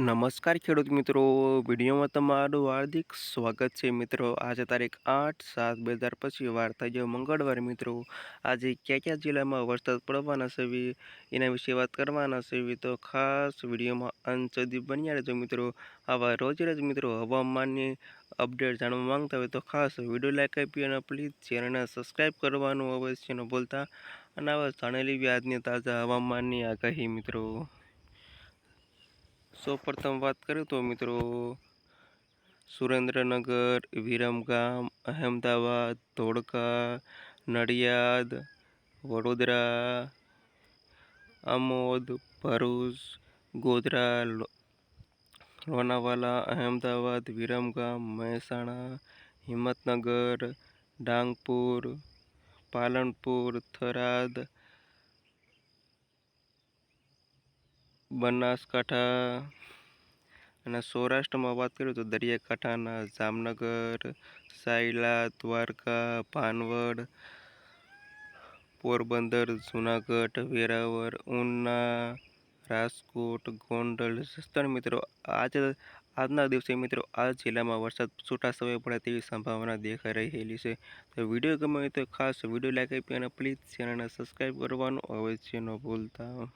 નમસ્કાર ખેડૂત મિત્રો. વિડીયોમાં તમારું હાર્દિક સ્વાગત છે મિત્રો. આજે તારીખ આઠ સાત બે હજાર પછી વાર થઈ મંગળવાર મિત્રો. આજે કયા કયા જિલ્લામાં વરસાદ પડવાના છે એના વિશે વાત કરવાના છે તો ખાસ વિડીયોમાં અંત સુધી બન્યા રહેજો મિત્રો. આવા રોજ રોજ મિત્રો હવામાનની અપડેટ જાણવા માંગતા હોય તો ખાસ વીડિયો લાઈક આપી અને પ્લીઝ ચેનલને સબસ્ક્રાઈબ કરવાનું અવશ્ય ન ભૂલતા. અને આવા જાણેલી આજની તાજા હવામાનની આગાહી મિત્રો. સૌપ્રથમ વાત કરીએ તો મિત્રો સુરેન્દ્રનગર વિરમગામ અહેમદાબાદ ધોળકા નડિયાદ વડોદરા આમોદ ભરૂચ ગોધરા લો- લોનાવાલા અહેમદાબાદ વિરમગામ મહેસાણા હિંમતનગર ડાંગપુર પાલનપુર થરાદ બનાસકાંઠા અને સૌરાષ્ટ્રમાં વાત કરીએ તો દરિયાકાંઠાના જામનગર, સાયલા, દ્વારકા, પાનવડ, પોરબંદર, જુનાગઢ, વેરાવળ, ઉના, રાજકોટ, ગોંડલ. જસદણ મિત્રો, આજે આજના દિવસે મિત્રો, આ જિલ્લામાં વરસાદ છૂટા સમય પડે તેવી સંભાવના દેખાઈ રહેલી છે. તો વીડિયો ગમે તો ખાસ વીડિયો લાઈક આપી અને પ્લીઝ ચેનલને સબસ્ક્રાઈબ કરવાનું અવશ્ય ન ભૂલતા.